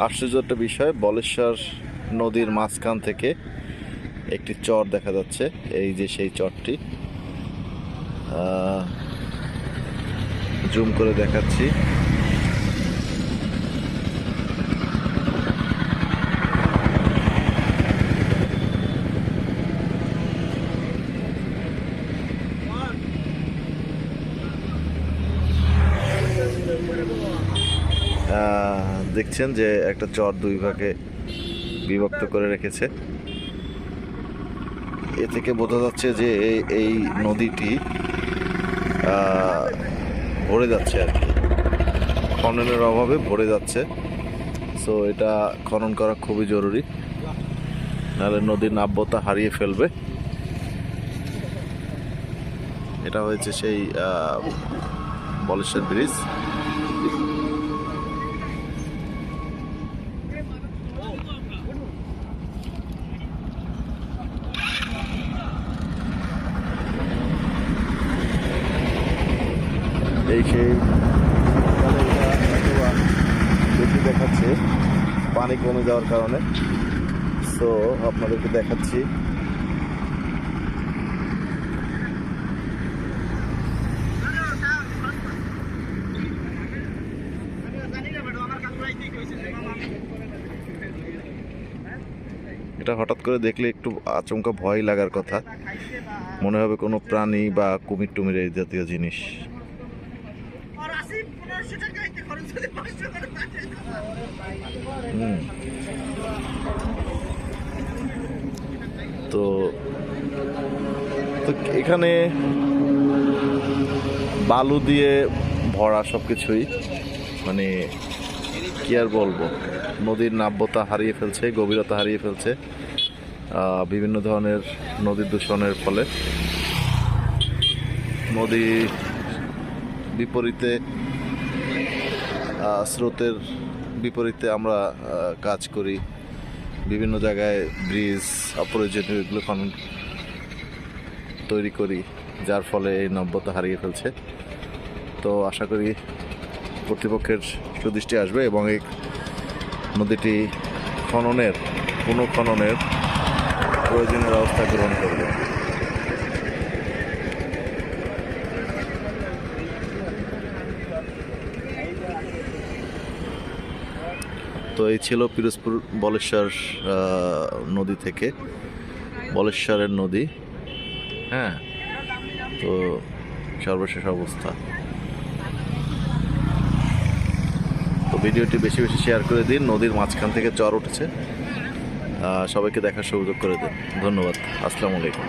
আশ্চর্য একটা বিষয়, বলেশ্বর নদীর মাঝখান থেকে একটি চর দেখা যাচ্ছে, এই যে সেই চরটি। জুম করে দেখাচ্ছি। দেখছেন যে একটা চর দুই ভাগে বিভক্ত করে রেখেছে। এ থেকে বোঝা যাচ্ছে যে এই নদীটি ভরে যাচ্ছে আর কি। খননের অভাবে ভরে যাচ্ছে। সো এটা খনন করা খুবই জরুরি। নাহলে নদীর নাব্যতা হারিয়ে ফেলবে। এটা হয়েছে সেই বলেশ্বর ব্রিজ। এই সেই বেশি দেখাচ্ছে। পানি কমে যাওয়ার কারণে। সো আপনাদেরকে দেখাচ্ছি। এটা হঠাৎ করে দেখলে একটু আচমকা ভয় লাগার কথা। মনে হবে কোনো প্রাণী বা কুমির টুমির এই জাতীয় জিনিস। তো তো এখানে বালু দিয়ে ভরা সব কিছুই মানে কি আর বলব? নদীর নাব্যতা হারিয়ে ফেলছে, গভীরতা হারিয়ে ফেলছে বিভিন্ন ধরনের নদী দূষণের ফলে। নদী বিপরীতে স্রোতের বিপরীতে আমরা কাজ করি। বিভিন্ন জায়গায় ব্রিজ অপ্রয়োজনীয় এগুলো খনন তৈরি করি, যার ফলে এই নব্যতা হারিয়ে ফেলছে। তো আশা করি কর্তৃপক্ষের সুদৃষ্টি আসবে এবং এই নদীটি খননের, পুনঃখননের প্রয়োজনীয় ব্যবস্থা গ্রহণ করবে। তো এই ছিল পিরোজপুর বলেশ্বর নদী থেকে। বলেশ্বরের নদী। হ্যাঁ তো সর্বশেষ অবস্থা। তো ভিডিওটি বেশি বেশি শেয়ার করে দিন, নদীর মাঝখান থেকে চর উঠেছে। সবাইকে দেখার সুযোগ করে দিন। ধন্যবাদ। আসসালামু আলাইকুম।